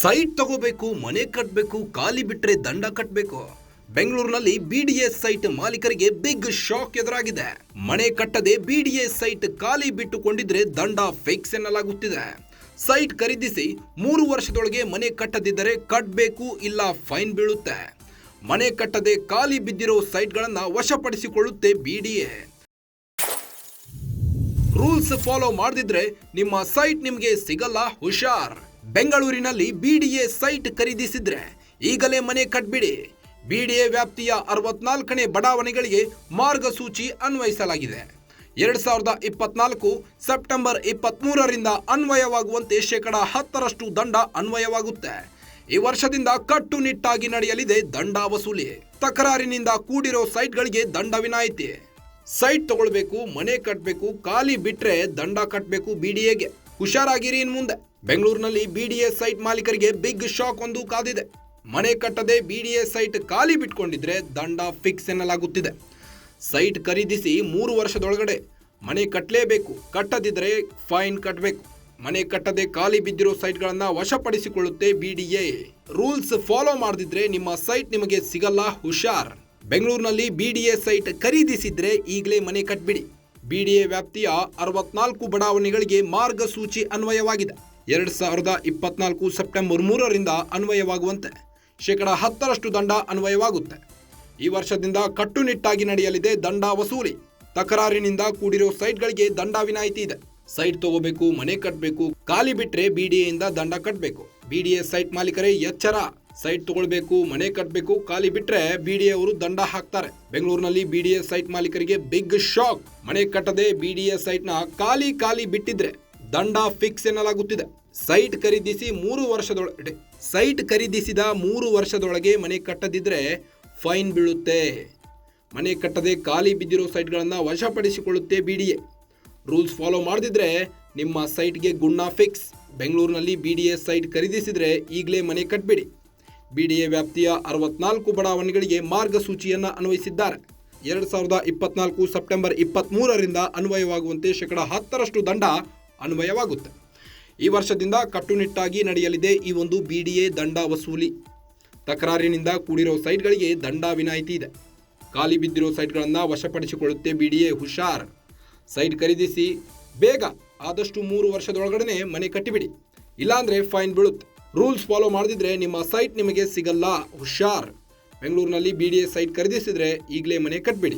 Site ತಗೋಬೇಕು, ಮನೆ ಕಟ್ಟಬೇಕು ಖಾಲಿ ಬಿಟ್ರೆ ದಂಡ ಕಟ್ಟಬೇಕು ಬೆಂಗಳೂರಿನಲ್ಲಿ ಬಿಡಿಎಸ್ ಸೈಟ್ ಮಾಲೀಕರಿಗೆ ಬಿಗ್ ಶಾಕ್ ಎದುರಾಗಿದೆ. ಮನೆ ಕಟ್ಟದೆ ಬಿಡಿಎಸ್ ಸೈಟ್ ಖಾಲಿ ಬಿಟ್ಟುಕೊಂಡಿದ್ರೆ ದಂಡ ಫಿಕ್ಸ್ ಎನ್ನಲಾಗುತ್ತಿದೆ. ಸೈಟ್ ಖರೀದಿಸಿ ಮೂರು ವರ್ಷದೊಳಗೆ ಮನೆ ಕಟ್ಟದಿದ್ದರೆ ಕಟ್ಟಬೇಕು ಇಲ್ಲ ಫೈನ್ ಬೀಳುತ್ತೆ. ಮನೆ ಕಟ್ಟದೆ ಖಾಲಿ ಬಿದ್ದಿರೋ ಸೈಟ್ಗಳನ್ನು ವಶಪಡಿಸಿಕೊಳ್ಳುತ್ತೆ ಬಿಡಿಎ ರೂಲ್ಸ್ ಫಾಲೋ ಮಾಡದಿದ್ರೆ ನಿಮ್ಮ ಸೈಟ್ ನಿಮಗೆ ಸಿಗಲ್ಲ, ಹುಷಾರ್. ಬೆಂಗಳೂರಿನಲ್ಲಿ ಬಿಡಿಎ ಸೈಟ್ ಖರೀದಿಸಿದ್ರೆ ಈಗಲೇ ಮನೆ ಕಟ್ಬಿಡಿ. ಬಿಡಿಎ ವ್ಯಾಪ್ತಿಯ ಅರವತ್ನಾಲ್ಕನೇ ಬಡಾವಣೆಗಳಿಗೆ ಮಾರ್ಗಸೂಚಿ ಅನ್ವಯಿಸಲಾಗಿದೆ. ಎರಡು ಸಾವಿರದ ಇಪ್ಪತ್ನಾಲ್ಕು ಸೆಪ್ಟೆಂಬರ್ ಇಪ್ಪತ್ಮೂರರಿಂದ ಅನ್ವಯವಾಗುವಂತೆ ಶೇಕಡ ಹತ್ತರಷ್ಟು ದಂಡ ಅನ್ವಯವಾಗುತ್ತೆ. ಈ ವರ್ಷದಿಂದ ಕಟ್ಟುನಿಟ್ಟಾಗಿ ನಡೆಯಲಿದೆ ದಂಡ ವಸೂಲಿ. ತಕರಾರಿನಿಂದ ಕೂಡಿರೋ ಸೈಟ್ಗಳಿಗೆ ದಂಡ ವಿನಾಯಿತಿ. ಸೈಟ್ ತಗೊಳ್ಬೇಕು, ಮನೆ ಕಟ್ಟಬೇಕು ಖಾಲಿ ಬಿಟ್ರೆ ದಂಡ ಕಟ್ಟಬೇಕು ಬಿಡಿಎಗೆ ಹುಷಾರಾಗಿರಿ ಇನ್ ಮುಂದೆ. ಬೆಂಗಳೂರಿನಲ್ಲಿ ಬಿಡಿಎ ಸೈಟ್ ಮಾಲೀಕರಿಗೆ ಬಿಗ್ ಶಾಕ್ ಒಂದು ಕಾದಿದೆ. ಮನೆ ಕಟ್ಟದೆ ಬಿಡಿಎ ಸೈಟ್ ಖಾಲಿ ಬಿಟ್ಕೊಂಡಿದ್ರೆ ದಂಡ ಫಿಕ್ಸ್ ಎನ್ನಲಾಗುತ್ತಿದೆ. ಸೈಟ್ ಖರೀದಿಸಿ ಮೂರು ವರ್ಷದೊಳಗಡೆ. ಮನೆ ಕಟ್ಟಲೇಬೇಕು ಕಟ್ಟದಿದ್ರೆ ಫೈನ್ ಕಟ್ಟಬೇಕು ಮನೆ ಕಟ್ಟದೆ ಖಾಲಿ ಬಿದ್ದಿರೋ ಸೈಟ್ಗಳನ್ನು ವಶಪಡಿಸಿಕೊಳ್ಳುತ್ತೆ ಬಿಡಿಎ ರೂಲ್ಸ್ ಫಾಲೋ ಮಾಡದಿದ್ರೆ ನಿಮ್ಮ ಸೈಟ್ ನಿಮಗೆ ಸಿಗಲ್ಲ, ಹುಷಾರ್. ಬೆಂಗಳೂರಿನಲ್ಲಿ ಬಿಡಿಎ ಸೈಟ್ ಖರೀದಿಸಿದ್ರೆ ಈಗಲೇ ಮನೆ ಕಟ್ಬಿಡಿ. ಬಿಡಿಎ ವ್ಯಾಪ್ತಿಯ ಅರವತ್ನಾಲ್ಕು ಬಡಾವಣೆಗಳಿಗೆ ಮಾರ್ಗಸೂಚಿ ಅನ್ವಯವಾಗಿದೆ. ಎರಡ್ ಸಾವಿರದ ಇಪ್ಪತ್ನಾಲ್ಕು ಸೆಪ್ಟೆಂಬರ್ ಮೂರರಿಂದ ಅನ್ವಯವಾಗುವಂತೆ ಶೇಕಡ ಹತ್ತರಷ್ಟು ದಂಡ ಅನ್ವಯವಾಗುತ್ತೆ. ಈ ವರ್ಷದಿಂದ ಕಟ್ಟುನಿಟ್ಟಾಗಿ ನಡೆಯಲಿದೆ ದಂಡ ವಸೂಲಿ. ತಕರಾರಿನಿಂದ ಕೂಡಿರೋ ಸೈಟ್ಗಳಿಗೆ ದಂಡ ವಿನಾಯಿತಿ ಇದೆ. ಸೈಟ್ ತಗೋಬೇಕು, ಮನೆ ಕಟ್ಟಬೇಕು ಖಾಲಿ ಬಿಟ್ರೆ ಬಿಡಿಎಯಿಂದ ದಂಡ ಕಟ್ಟಬೇಕು ಬಿಡಿಎ ಸೈಟ್ ಮಾಲೀಕರೇ ಎಚ್ಚರ. ಸೈಟ್ ತಗೊಳ್ಬೇಕು, ಮನೆ ಕಟ್ಟಬೇಕು ಖಾಲಿ ಬಿಟ್ರೆ ಬಿಡಿಎ ಅವರು ದಂಡ ಹಾಕ್ತಾರೆ. ಬೆಂಗಳೂರಿನಲ್ಲಿ ಬಿಡಿಎ ಸೈಟ್ ಮಾಲೀಕರಿಗೆ ಬಿಗ್ ಶಾಕ್. ಮನೆ ಕಟ್ಟದೆ ಬಿಡಿಎ ಸೈಟ್ನ ಖಾಲಿ ಖಾಲಿ ಬಿಟ್ಟಿದ್ರೆ ದಂಡ ಫಿಕ್ಸ್ ಎನ್ನಲಾಗುತ್ತಿದೆ. ಸೈಟ್ ಖರೀದಿಸಿ ಮೂರು ವರ್ಷದೊಳಗೆ ಸೈಟ್ ಖರೀದಿಸಿದ ಮೂರು ವರ್ಷದೊಳಗೆ ಮನೆ ಕಟ್ಟದಿದ್ರೆ ಫೈನ್ ಬೀಳುತ್ತೆ. ಮನೆ ಕಟ್ಟದೆ ಖಾಲಿ ಬಿದ್ದಿರೋ ಸೈಟ್ಗಳನ್ನು ವಶಪಡಿಸಿಕೊಳ್ಳುತ್ತೆ ಬಿಡಿಎ ರೂಲ್ಸ್ ಫಾಲೋ ಮಾಡದಿದ್ರೆ ನಿಮ್ಮ ಸೈಟ್ಗೆ ಗುಣ್ಣ ಫಿಕ್ಸ್. ಬೆಂಗಳೂರಿನಲ್ಲಿ ಬಿಡಿಎ ಸೈಟ್ ಖರೀದಿಸಿದ್ರೆ ಈಗಲೇ ಮನೆ ಕಟ್ಬಿಡಿ. ಬಿಡಿಎ ವ್ಯಾಪ್ತಿಯ ಅರವತ್ನಾಲ್ಕು ಬಡಾವಣೆಗಳಿಗೆ ಮಾರ್ಗಸೂಚಿಯನ್ನು ಅನ್ವಯಿಸಿದ್ದಾರೆ. ಎರಡು ಸಾವಿರದ ಇಪ್ಪತ್ನಾಲ್ಕು ಸೆಪ್ಟೆಂಬರ್ ಇಪ್ಪತ್ತ್ಮೂರರಿಂದ ಅನ್ವಯವಾಗುವಂತೆ ಶೇಕಡ ಹತ್ತರಷ್ಟು ದಂಡ ಅನ್ವಯವಾಗುತ್ತೆ. ಈ ವರ್ಷದಿಂದ ಕಟ್ಟುನಿಟ್ಟಾಗಿ ನಡೆಯಲಿದೆ ಈ ಒಂದು ಬಿಡಿಎ ದಂಡ ವಸೂಲಿ. ತಕರಾರಿನಿಂದ ಕೂಡಿರೋ ಸೈಟ್ಗಳಿಗೆ ದಂಡ ವಿನಾಯಿತಿ ಇದೆ. ಖಾಲಿ ಬಿದ್ದಿರೋ ಸೈಟ್ಗಳನ್ನು ವಶಪಡಿಸಿಕೊಳ್ಳುತ್ತೆ ಬಿಡಿಎ ಹುಷಾರ್. ಸೈಟ್ ಖರೀದಿಸಿ ಬೇಗ ಆದಷ್ಟು ಮೂರು ವರ್ಷದೊಳಗಡೆ ಮನೆ ಕಟ್ಟಿಬಿಡಿ. ಇಲ್ಲಾಂದ್ರೆ ಫೈನ್ ಬೀಳುತ್ತೆ. ರೂಲ್ಸ್ ಫಾಲೋ ಮಾಡದಿದ್ರೆ ನಿಮ್ಮ ಸೈಟ್ ನಿಮಗೆ ಸಿಗಲ್ಲ. ಹುಷಾರ್. ಬೆಂಗಳೂರಿನಲ್ಲಿ ಬಿಡಿಎ ಸೈಟ್ ಖರೀದಿಸಿದ್ರೆ ಈಗಲೇ ಮನೆ ಕಟ್ಬಿಡಿ.